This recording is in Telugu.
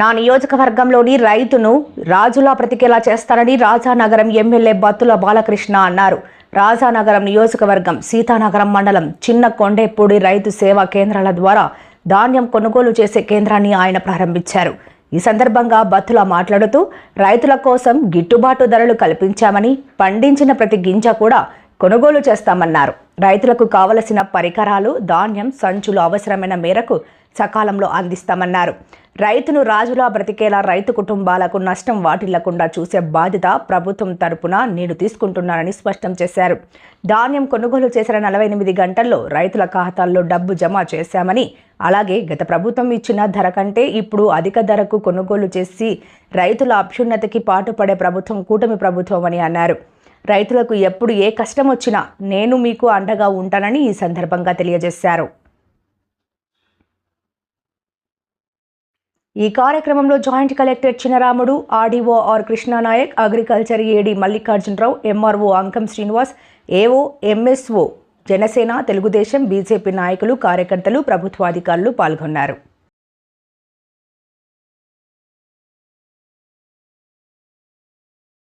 నా నియోజకవర్గంలోని రైతును రాజులా బ్రతికేలా చేస్తానని రాజానగరం ఎమ్మెల్యే బత్తుల బాలకృష్ణ అన్నారు. రాజానగరం నియోజకవర్గం సీతానగరం మండలం చిన్న కొండేపూడి రైతు సేవా కేంద్రాల ద్వారా ధాన్యం కొనుగోలు చేసే కేంద్రాన్ని ఆయన ప్రారంభించారు. ఈ సందర్భంగా బత్తుల మాట్లాడుతూ రైతుల కోసం గిట్టుబాటు ధరలు కల్పించామని పండించిన ప్రతి గింజ కూడా కొనుగోలు చేస్తామన్నారు. రైతులకు కావలసిన పరికరాలు ధాన్యం సంచులు అవసరమైన మేరకు సకాలంలో అందిస్తామన్నారు. రైతును రాజులా బ్రతికేలా రైతు కుటుంబాలకు నష్టం వాటిల్లకుండా చూసే బాధ్యత ప్రభుత్వం తరపున నేను తీసుకుంటున్నానని స్పష్టం చేశారు. ధాన్యం కొనుగోలు చేసిన నలభై ఎనిమిది గంటల్లో రైతుల ఖాతాల్లో డబ్బు జమ చేశామని అలాగే గత ప్రభుత్వం ఇచ్చిన ధర కంటే ఇప్పుడు అధిక ధరకు కొనుగోలు చేసి రైతుల అభ్యున్నతికి పాటుపడే ప్రభుత్వం కూటమి ప్రభుత్వం అని అన్నారు. రైతులకు ఎప్పుడు ఏ కష్టం వచ్చినా నేను మీకు అండగా ఉంటానని ఈ సందర్భంగా తెలియజేశారు. ఈ కార్యక్రమంలో joint collector Chinaramudu RDO R Krishna Nayak agriculture AD Mallikarjuna Rao MRO Ankam Srinivas AO MSO Janasena Telugu Desam BJP నాయకులు కార్యకర్తలు ప్రభుత్వాధికారులు పాల్గొన్నారు.